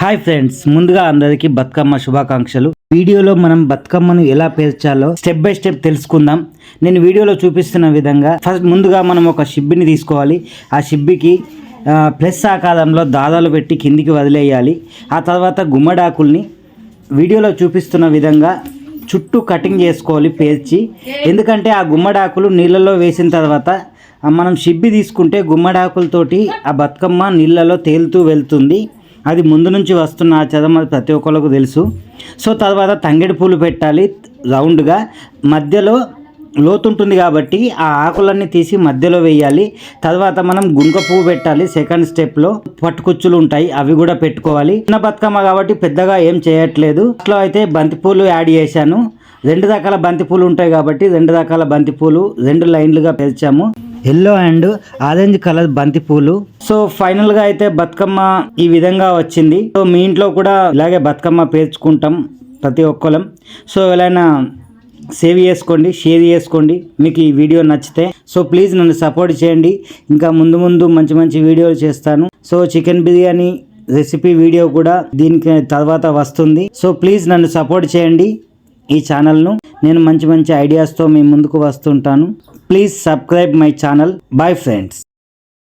Hi friends ముందుగా అందరికీ బతుకమ్మ శుభాకాంక్షలు. వీడియోలో మనం బతుకమ్మను ఎలా పేర్చాలో స్టెప్ బై స్టెప్ తెలుసుకుందాం. నేను వీడియోలో చూపిస్తున్న విధంగా ఫస్ట్ ముందుగా మనం ఒక షిబ్బిని తీసుకోవాలి. ఆ షిబ్బికి ప్లస్ ఆకారంలో దాదాలు పెట్టి కిందికి వదిలేయాలి. ఆ తర్వాత గుమ్మడాకుల్ని వీడియోలో చూపిస్తున్న విధంగా చుట్టూ కటింగ్ చేసుకోవాలి పేర్చి. ఎందుకంటే ఆ గుమ్మడాకులు నీళ్ళలో వేసిన తర్వాత మనం షిబ్బి తీసుకుంటే గుమ్మడాకులతోటి ఆ బతుకమ్మ నీళ్ళలో తేలుతూ వెళ్తుంది. అది ముందు నుంచి వస్తున్న ఆచారం అది ప్రతి ఒక్కరికి తెలుసు. సో తర్వాత తంగిడి పూలు పెట్టాలి రౌండ్గా. మధ్యలో లోతుంటుంది కాబట్టి ఆ ఆకులన్నీ తీసి మధ్యలో వేయాలి. తర్వాత మనం గుంక పువ్వు పెట్టాలి సెకండ్ స్టెప్లో. పట్టుకుచ్చులు ఉంటాయి అవి కూడా పెట్టుకోవాలి. చిన్న బతుకమ్మ కాబట్టి పెద్దగా ఏం చేయట్లేదు. అట్లా అయితే బంతిపూలు యాడ్ చేశాను. రెండు రకాల బంతిపూలు ఉంటాయి కాబట్టి రెండు రకాల బంతిపూలు రెండు లైన్లుగా పెంచాము ఎల్లో అండ్ ఆరెంజ్ కలర్ బంతిపూలు సో ఫైనల్గా అయితే బతుకమ్మ ఈ విధంగా వచ్చింది. సో మీ ఇంట్లో కూడా ఇలాగే బతుకమ్మ పేర్చుకుంటాం ప్రతి ఒక్కరం సో ఎవరైనా సేవ్ చేసుకోండి షేర్ చేసుకోండి. మీకు ఈ వీడియో నచ్చితే. సో ప్లీజ్ నన్ను సపోర్ట్ చేయండి. ఇంకా ముందు ముందు మంచి మంచి వీడియోలు చేస్తాను. So chicken biryani recipe video కూడా దీనికి తర్వాత వస్తుంది. సో ప్లీజ్ నన్ను సపోర్ట్ చేయండి ఈ ఛానల్ను నేను మంచి మంచి ఐడియాస్తో మీ ముందుకు వస్తుంటాను. Please subscribe my channel bye friends